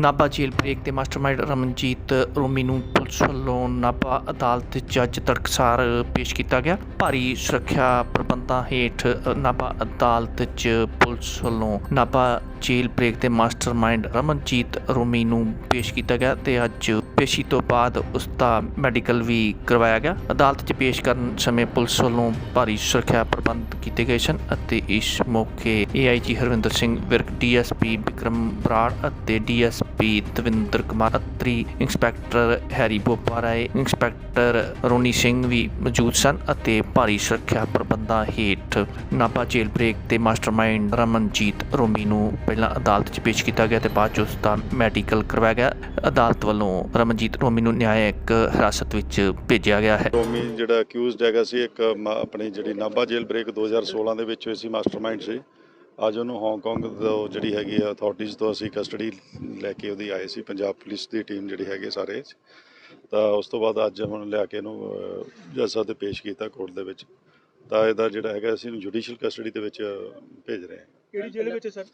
Nabha jail break ਦੇ mastermind Ramanjit Romi ਨੂੰ police ਵੱਲੋਂ ਨਾਭਾ ਅਦਾਲਤ ਜੱਜ ਤੜਕਸਾਰ ਪੇਸ਼ ਕੀਤਾ ਗਿਆ। ਭਾਰੀ ਸੁਰੱਖਿਆ ਪ੍ਰਬੰਧਾਂ ਹੇਠ ਨਾਭਾ ਅਦਾਲਤ 'ਚ ਪੁਲਿਸ ਵੱਲੋਂ ਨਾਭਾ ਜੇਲ੍ਹ ਬ੍ਰੇਕ ਦੇ ਮਾਸਟਰਮਾਈਂਡ ਰਮਨਜੀਤ ਰੋਮੀ ਨੂੰ ਪੇਸ਼ ਕੀਤਾ ਗਿਆ ਤੇ ਅੱਜ ਪੇਸ਼ੀ ਤੋਂ ਬਾਅਦ ਉਸ ਦਾ ਮੈਡੀਕਲ ਵੀ ਕਰਵਾਇਆ ਗਿਆ। ਅਦਾਲਤ 'ਚ ਪੇਸ਼ ਕਰਨ ਸਮੇਂ ਪੁਲਿਸ ਵੱਲੋਂ ਭਾਰੀ ਸੁਰੱਖਿਆ ਪ੍ਰਬੰਧ ਕੀਤੇ ਗਏ ਸਨ ਅਤੇ ਇਸ ਮੌਕੇ ਏਆਈਜੀ ਹਰਵਿੰਦਰ ਸਿੰਘ ਵਿਰਕ, ਡੀਐਸਪੀ ਵਿਕਰਮ ਬਰਾੜ ਅਤੇ DSP Davinder Kumar Atri, inspector Harry Bopa Rai inspector Ronnie Singh ਵੀ ਮੌਜੂਦ ਸਨ ਅਤੇ ਭਾਰੀ ਸੁਰੱਖਿਆ ਪ੍ਰਬੰਧਾਂ ਹੇਠ ਨਾਭਾ ਜੇਲ੍ਹ ਬ੍ਰੇਕ ਦੇ ਮਾਸਟਰਮਾਈਂਡ ਰਮਨਜੀਤ ਰੋਮੀ ਨੂੰ ਪਹਿਲਾਂ ਅਦਾਲਤ 'ਚ ਪੇਸ਼ ਕੀਤਾ ਗਿਆ ਤੇ ਬਾਅਦ 'ਚ ਉਸ ਦਾ ਮੈਡੀਕਲ ਕਰਵਾਇਆ ਗਿਆ। ਅਦਾਲਤ ਵੱਲੋਂ ਰਮਨਜੀਤ ਰੋਮੀ ਨੂੰ ਨਿਆਇਕ ਹਿਰਾਸਤ ਵਿੱਚ ਭੇਜਿਆ ਗਿਆ ਹੈ। ਰੋਮੀ ਜਿਹੜਾ ਅਕਿਊਜ਼ਡ ਹੈਗਾ ਸੀ ਇੱਕ ਆਪਣੀ ਜਿਹੜੀ ਨਾਭਾ ਜੇਲ੍ਹ ਬ੍ਰੇਕ 2016 ਦੇ ਵਿੱਚ ਹੋਈ ਸੀ, ਮਾਸਟਰਮਾਈਂਡ ਸੀ। ਅੱਜ ਉਹਨੂੰ ਹਾਂਗਕਾਂਗ ਤੋਂ ਜਿਹੜੀ ਹੈਗੀ ਆ ਅਥਾਰਟੀਜ਼ ਤੋਂ ਅਸੀਂ ਕਸਟਡੀ ਲੈ ਕੇ ਉਹਦੀ ਆਏ ਸੀ। ਪੰਜਾਬ ਪੁਲਿਸ ਦੀ ਟੀਮ ਜਿਹੜੀ ਹੈਗੀ ਸਾਰੇ ਤਾਂ ਉਸ ਤੋਂ ਬਾਅਦ ਅੱਜ ਹੁਣ ਲਿਆ ਕੇ ਇਹਨੂੰ ਜੱਜ ਸਾਹਿਬ ਦੇ ਪੇਸ਼ ਕੀਤਾ ਕੋਰਟ ਦੇ ਵਿੱਚ। ਤਾਂ ਇਹਦਾ ਜਿਹੜਾ ਹੈਗਾ ਅਸੀਂ ਇਹਨੂੰ ਜੁਡੀਸ਼ੀਅਲ ਕਸਟਡੀ ਦੇ ਵਿੱਚ ਭੇਜ ਰਹੇ ਹਾਂ। ਕਿਹੜੀ ਜੇਲ੍ਹ ਵਿੱਚ ਸਰ?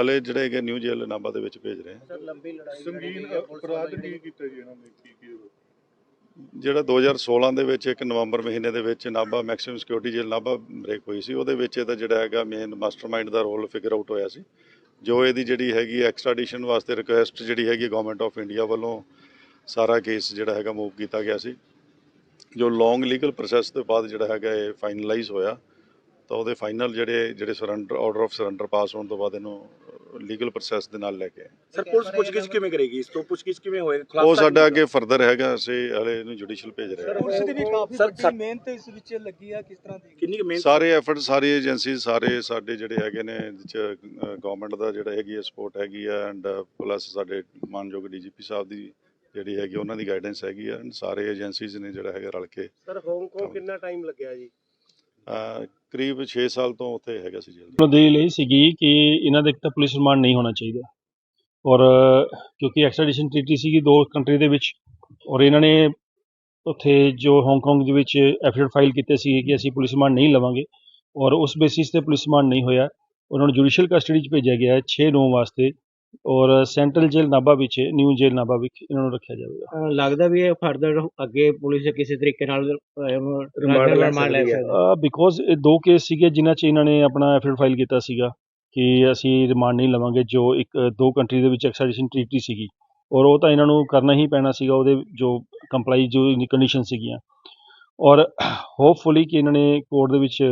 ਹਲੇ ਜਿਹੜੇ ਹੈਗੇ ਨਿਊ ਜੇਲ੍ਹ ਨਾਭਾ ਦੇ ਵਿੱਚ ਭੇਜ ਰਹੇ ਹਾਂ। ਸਰ ਲੰਬੀ ਲੜਾਈ ਸੰਗੀਨ ਅਪਰਾਧ ਕੀ ਕੀਤਾ ਜੀ ਇਹਨਾਂ ਨੇ? ਕੀ ਕੀ ਜਿਹੜਾ 2016 ਦੇ ਵਿੱਚ ਇੱਕ ਨਵੰਬਰ ਮਹੀਨੇ ਦੇ ਵਿੱਚ ਨਾਭਾ ਮੈਕਸਿਮਮ ਸਿਕਿਉਰਿਟੀ ਜੇਲ੍ਹ ਨਾਭਾ ਬ੍ਰੇਕ ਹੋਈ ਸੀ ਉਹਦੇ ਵਿੱਚ ਇਹਦਾ ਜਿਹੜਾ ਹੈਗਾ ਮੇਨ ਮਾਸਟਰਮਾਈਂਡ ਦਾ ਰੋਲ ਫਿਗਰ ਆਊਟ ਹੋਇਆ ਸੀ। ਜੋ ਇਹਦੀ ਜਿਹੜੀ ਹੈਗੀ ਐਕਸਟ੍ਰੈਡੀਸ਼ਨ ਵਾਸਤੇ ਰਿਕੁਐਸਟ ਜਿਹੜੀ ਹੈਗੀ ਗਵਰਨਮੈਂਟ ਆਫ ਇੰਡੀਆ ਵੱਲੋਂ ਸਾਰਾ ਕੇਸ ਜਿਹੜਾ ਹੈਗਾ ਮੂਵ ਕੀਤਾ ਗਿਆ ਸੀ। ਜੋ ਲੌਂਗ ਲੀਗਲ ਪ੍ਰੋਸੈਸ ਤੋਂ ਬਾਅਦ ਜਿਹੜਾ ਹੈਗਾ ਇਹ ਫਾਈਨਲਾਈਜ਼ ਹੋਇਆ ਤਾਂ ਉਹਦੇ ਫਾਈਨਲ ਜਿਹੜੇ ਜਿਹੜੇ surrender order of surrender pass ਹੋਣ ਤੋਂ ਬਾਅਦ ਇਹਨੂੰ ਲੀਗਲ ਪ੍ਰੋਸੈਸ ਦੇ ਨਾਲ ਲੈ ਕੇ ਆਏ। ਸਰ ਪੁਲਿਸ ਪੁੱਛਗਿੱਛ ਕਿਵੇਂ ਕਰੇਗੀ? ਇਸ ਤੋਂ ਪੁੱਛਗਿੱਛ ਕਿਵੇਂ ਹੋਏ? ਉਹ ਸਾਡਾ ਅੱਗੇ ਫਰਦਰ ਹੈਗਾ ਅਸੀਂ ਹਲੇ ਇਹਨੂੰ ਜੁਡੀਸ਼ੀਅਲ ਭੇਜ ਰਹੇ ਹਾਂ। ਪੁਲਿਸ ਦੀ ਵੀ ਕਾਫੀ ਸਰ- ਵੱਡੀ ਮਿਹਨਤ ਇਸ ਵਿੱਚ ਲੱਗੀ ਆ ਕਿਸ ਤਰ੍ਹਾਂ ਦੀ? ਕਿੰਨੀ ਮਿਹਨਤ? ਸਾਰੇ ਐਫਰਟ ਸਾਰੀ ਏਜੰਸੀ ਸਾਰੇ ਸਾਡੇ ਜਿਹੜੇ ਹੈਗੇ ਨੇ ਗਵਰਨਮੈਂਟ ਦਾ ਜਿਹੜਾ ਹੈਗੀ ਹੈ ਸਪੋਰਟ ਹੈਗੀ ਹੈ ਐਂਡ ਪਲੱਸ ਸਾਡੇ ਮਾਨਯੋਗ ਡੀਜੀਪੀ ਸਾਹਿਬ ਦੀ ਜਿਹੜੀ ਹੈਗੀ ਉਹਨਾਂ ਦੀ ਗਾਈਡੈਂਸ ਹੈਗੀ ਹੈ ਐਂਡ ਸਾਰੇ ਏਜੰਸੀਜ਼ ਨੇ ਜਿਹੜਾ ਹੈਗਾ ਰਲ ਕੇ ਸਰ ਹਾਂਗਕਾਂਗ ਕਿੰਨਾ ਟਾਈਮ ਲੱਗਿਆ ਜੀ? ਕਰੀਬ 6 ਸਾਲ ਤੋਂ ਉੱਥੇ ਹੈਗਾ ਸੀ ਜੇਲ੍ਹ। ਨੂੰ ਦੇਲ ਇਹ ਸੀਗੀ ਕਿ ਇਹਨਾਂ ਦੇ ਇੱਕ ਤਾਂ ਪੁਲਿਸ ਰਿਮਾਂਡ ਨਹੀਂ ਹੋਣਾ ਚਾਹੀਦਾ। ਔਰ ਕਿਉਂਕਿ ਐਕਸਟ੍ਰੈਡੀਸ਼ਨ ਟ੍ਰੀਟੀ ਸੀਗੀ ਦੋ ਕੰਟਰੀ ਦੇ ਵਿੱਚ ਔਰ ਇਹਨਾਂ ਨੇ ਉੱਥੇ ਜੋ ਹਾਂਗਕਾਂਗ ਦੇ ਵਿੱਚ ਐਫੀਡੇਵਿਟ ਫਾਈਲ ਕੀਤੇ ਸੀ ਕਿ ਅਸੀਂ ਪੁਲਿਸ ਰਿਮਾਂਡ ਨਹੀਂ ਲਵਾਂਗੇ ਔਰ ਉਸ ਬੇਸਿਸ ਤੇ ਪੁਲਿਸ ਰਿਮਾਂਡ ਨਹੀਂ ਹੋਇਆ। ਉਹਨਾਂ ਨੂੰ ਜੁਡੀਸ਼ੀਅਲ ਕਸਟਡੀ 'ਚ ਭੇਜਿਆ ਗਿਆ ਹੈ 6 ਨੂੰ ਵਾਸਤੇ। ਔਰ ਸੈਂਟਰਲ ਜੇਲ੍ਹ ਨਾਭਾ ਵਿੱਚ ਨਿਊ ਜੇਲ੍ਹ ਨਾਭਾ ਵਿੱਚ ਇਹਨਾਂ ਨੂੰ ਰੱਖਿਆ ਜਾਵੇਗਾ। ਅਹ ਲੱਗਦਾ ਵੀ ਇਹ ਫਰਦਰ ਅੱਗੇ ਪੁਲਿਸ ਕਿਸੇ ਤਰੀਕੇ ਨਾਲ ਰਿਮਾਂਡ ਲੈ ਸਕਦੀ ਹੈ। ਬਿਕੋਜ਼ ਇਹ ਦੋ ਕੇਸ ਸੀਗੇ ਜਿਨ੍ਹਾਂ 'ਚ ਇਹਨਾਂ ਨੇ ਆਪਣਾ ਐਫੀਡੇਵਿਟ ਫਾਈਲ ਕੀਤਾ ਸੀਗਾ ਕਿ ਅਸੀਂ ਰਿਮਾਂਡ ਨਹੀਂ ਲਵਾਂਗੇ ਜੋ ਇੱਕ ਦੋ ਕੰਟਰੀ ਦੇ ਵਿੱਚ ਐਕਸਟ੍ਰੈਡੀਸ਼ਨ ਟ੍ਰੀਟੀ ਸੀਗੀ। ਔਰ ਉਹ ਤਾਂ ਇਹਨਾਂ ਨੂੰ ਕਰਨਾ ਹੀ ਪੈਣਾ ਸੀਗਾ ਉਹਦੇ ਜੋ ਕੰਪਲਾਈ ਜੋ ਕੰਡੀਸ਼ਨ ਸੀਗੀਆਂ। ਔਰ ਹੋਪਫੁਲੀ ਕਿ ਇਹਨਾਂ ਨੇ ਕੋਰਟ ਦੇ ਵਿੱਚ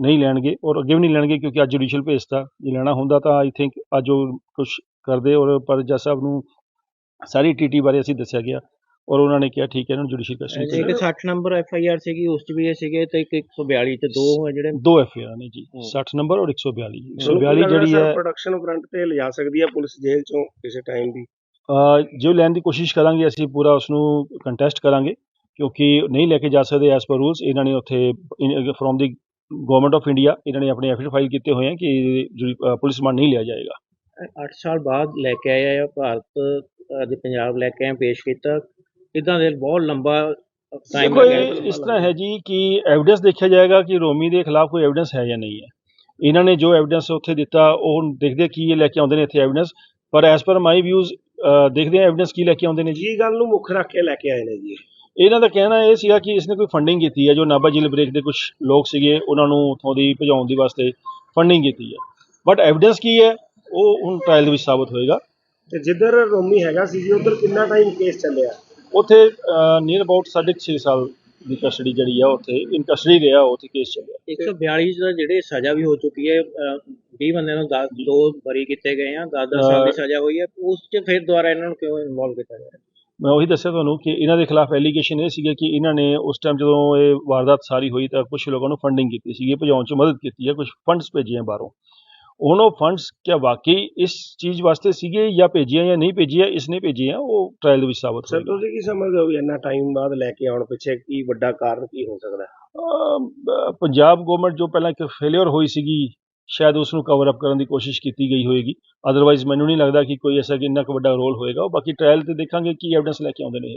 ਨਹੀਂ ਲੈਣਗੇ ਔਰ ਅੱਗੇ ਵੀ ਨਹੀਂ ਲੈਣਗੇ ਕਿਉਂਕਿ ਅੱਜ ਜੁਡੀਸ਼ੀਅਲ ਭੇਜਤਾ ਜੇ ਲੈਣਾ ਹੁੰਦਾ ਤਾਂ ਆਈ ਥਿੰਕ ਅੱਜ ਉਹ ਕੁਝ ਕਰਦੇ ਔਰ ਪਰ ਜੱਜ ਸਾਹਿਬ ਨੂੰ ਸਾਰੀ ਟੀਟੀ ਬਾਰੇ ਅਸੀਂ ਦੱਸਿਆ ਗਿਆ ਔਰ ਉਹਨਾਂ ਨੇ ਕਿਹਾ ਠੀਕ ਹੈ ਇਹਨਾਂ ਨੂੰ ਜੁਡੀਸ਼ੀਅਲ ਕਸਟਡੀ ਇੱਕ 60 ਨੰਬਰ ਐਫ ਆਈ ਆਰ ਸੀਗੀ ਉਸ 'ਚ ਵੀ ਇਹ ਸੀਗੇ ਤੇ ਇੱਕ 142 ਤੇ ਦੋ ਹੈ ਜਿਹੜੇ। ਦੋ ਐਫ ਆਰ ਨੇ ਜੀ 60 ਨੰਬਰ ਔਰ 142 142 ਜਿਹੜੀ ਹੈ ਪ੍ਰੋਡਕਸ਼ਨ ਫਰੰਟ ਤੇ ਲਿਜਾ ਸਕਦੀ ਹੈ ਪੁਲਿਸ ਜੇਲ੍ਹ ਚੋਂ ਕਿਸੇ ਟਾਈਮ ਵੀ ਅਹ ਜੋ ਲੈਣ ਦੀ ਕੋਸ਼ਿਸ਼ ਕਰਾਂਗੇ ਅਸੀਂ ਪੂਰਾ ਉਸ ਨੂੰ ਕੰਟੈਸਟ ਕਰਾਂਗੇ ਕਿਉਂਕਿ ਨਹੀਂ ਲੈ ਕੇ ਜਾ ਸਕਦੇ ਐਸ ਪਰ ਰੂਲਸ ਇਹਨਾਂ ਨੇ ਉੱਥੇ from the government of India ਇਹਨਾਂ ਨੇ ਆਪਣੇ ਐਫੀਡੇਵਿਟ ਫਾਈਲ ਕੀਤੇ ਹੋਏ ਹਨ ਕਿ ਪੁਲਿਸ ਰਿਮਾਂਡ ਨਹੀਂ ਲਿਆ ਜਾਏਗਾ। 8 ਸਾਲ ਬਾਅਦ ਲੈ ਕੇ ਆਏ ਆ ਭਾਰਤ ਅੱਜ ਪੰਜਾਬ ਲੈ ਕੇ ਆਏ ਪੇਸ਼ ਕੀਤਾ। ਇਦਾਂ ਦੇ ਬਹੁਤ ਲੰਬਾ ਟਾਈਮ ਦੇਖੋ ਇਹ ਇਸ ਤਰ੍ਹਾਂ ਹੈ ਜੀ ਕਿ ਐਵੀਡੈਂਸ ਦੇਖਿਆ ਜਾਏਗਾ ਕਿ ਰੋਮੀ ਦੇ ਖਿਲਾਫ ਕੋਈ ਐਵੀਡੈਂਸ ਹੈ ਜਾਂ ਨਹੀਂ ਹੈ। ਇਹਨਾਂ ਨੇ ਜੋ ਐਵੀਡੈਂਸ ਉੱਥੇ ਦਿੱਤਾ ਉਹ ਦੇਖਦੇ ਕੀ ਇਹ ਲੈ ਕੇ ਆਉਂਦੇ ਨੇ ਇੱਥੇ ਐਵੀਡੈਂਸ ਪਰ ਐਸ ਪਰ ਮਾਈ ਵਿਊਜ਼ ਦੇਖਦੇ ਆ ਐਵੀਡੈਂਸ ਕੀ ਲੈ ਕੇ ਆਉਂਦੇ ਨੇ ਜੀ। ਜੀ ਗੱਲ ਨੂੰ ਮੁੱਖ ਰੱਖ ਕੇ ਲੈ ਕੇ ਆਏ ਨੇ ਜੀ? ਇਹਨਾਂ ਦਾ ਕਹਿਣਾ ਇਹ ਸੀਗਾ ਕਿ ਇਸਨੇ ਕੋਈ ਫੰਡਿੰਗ ਕੀਤੀ ਹੈ ਜੋ ਨਾਭਾ ਜ਼ਿਲ੍ਹੇ ਬ੍ਰੇਕ ਦੇ ਕੁਝ ਲੋਕ ਸੀਗੇ ਉਹਨਾਂ ਨੂੰ ਉੱਥੋਂ ਦੀ ਭਜਾਉਣ ਦੀ ਵਾਸਤੇ ਫੰਡਿੰਗ ਕੀਤੀ ਹੈ। ਬਟ ਐਵੀਡੈਂਸ ਕੀ ਹੈ? ਉਹ ਹੁਣ ਟ੍ਰਾਇਲ ਦੇ ਵਿੱਚ ਸਾਬਤ ਹੋਏਗਾ। ਤੇ ਜਿੱਧਰ ਰੋਮੀ ਹੈਗਾ ਸੀ ਜੀ ਉਧਰ ਕਿੰਨਾ ਟਾਈਮ ਕੇਸ ਚੱਲਿਆ? ਉੱਥੇ ਨੀਅਰ ਅਬਾਊਟ 6.5 ਸਾਲ ਦੀ ਕਸਟਡੀ ਜਿਹੜੀ ਆ ਉੱਥੇ ਇਨ ਕਸਟਡੀ ਰਿਹਾ ਉੱਥੇ ਕੇਸ ਚੱਲਿਆ। 142 ਦਾ ਜਿਹੜੇ ਸਜ਼ਾ ਵੀ ਹੋ ਚੁੱਕੀ ਹੈ 20 ਬੰਦਿਆਂ ਨੂੰ ਦੋ ਬਰੀ ਕੀਤੇ ਗਏ ਆ 10 10 ਸਾਲ ਦੀ ਸਜ਼ਾ ਹੋਈ ਹੈ ਉਸ 'ਚ ਫਿਰ ਦੁਬਾਰਾ ਇਹਨਾਂ ਨੂੰ ਕਿਉਂ ਇਨਵੋਲਵ ਕੀਤਾ ਗਿਆ? ਮੈਂ ਉਹੀ ਦੱਸਿਆ ਤੁਹਾਨੂੰ ਕਿ ਇਹਨਾਂ ਦੇ ਖਿਲਾਫ ਐਲੀਗੇਸ਼ਨ ਇਹ ਸੀਗਾ ਕਿ ਇਹਨਾਂ ਨੇ ਉਸ ਟਾਈਮ ਜਦੋਂ ਇਹ ਵਾਰਦਾਤ ਸਾਰੀ ਹੋਈ ਤਾਂ ਕੁਝ ਲੋਕਾਂ ਨੂੰ ਫੰਡਿੰਗ ਕੀਤੀ ਸੀਗੀ ਭਜਾਉਣ 'ਚ ਮਦਦ ਕੀਤੀ ਹੈ ਕੁਝ ਫੰਡਸ ਭੇਜੇ ਆ ਬਾਹਰੋਂ। ਹੁਣ ਉਹ ਫੰਡਸ ਕਿਆ ਵਾਕਈ ਇਸ ਚੀਜ਼ ਵਾਸਤੇ ਸੀਗੇ ਜਾਂ ਭੇਜੀਆਂ ਜਾਂ ਨਹੀਂ ਭੇਜੀਆਂ ਇਸਨੇ ਭੇਜੀਆਂ ਉਹ ਟ੍ਰਾਇਲ ਦੇ ਵਿੱਚ ਸਾਬਤ ਸਰ ਤੁਸੀਂ ਕੀ ਸਮਝਦੇ ਹੋ ਵੀ ਇੰਨਾ ਟਾਈਮ ਬਾਅਦ ਲੈ ਕੇ ਆਉਣ ਪਿੱਛੇ ਕੀ ਵੱਡਾ ਕਾਰਨ ਕੀ ਹੋ ਸਕਦਾ? ਹੈ ਪੰਜਾਬ ਗਵਰਨਮੈਂਟ ਜੋ ਪਹਿਲਾਂ ਇੱਕ ਫੇਲਿਅਰ ਹੋਈ ਸੀਗੀ ਸ਼ਾਇਦ ਉਸ ਨੂੰ ਕਵਰ ਅਪ ਕਰਨ ਦੀ ਕੋਸ਼ਿਸ਼ ਕੀਤੀ ਗਈ ਹੋਏਗੀ। ਅਦਰਵਾਈਜ਼ ਮੈਨੂੰ ਨਹੀਂ ਲੱਗਦਾ ਕਿ ਕੋਈ ਐਸਾ ਕਿ ਇੰਨਾ ਕੁ ਵੱਡਾ ਰੋਲ ਹੋਏਗਾ। ਉਹ ਬਾਕੀ ਟ੍ਰਾਇਲ ਤੇ ਦੇਖਾਂਗੇ ਕੀ ਐਵੀਡੈਂਸ ਲੈ ਕੇ ਆਉਂਦੇ ਨੇ ਇਹ।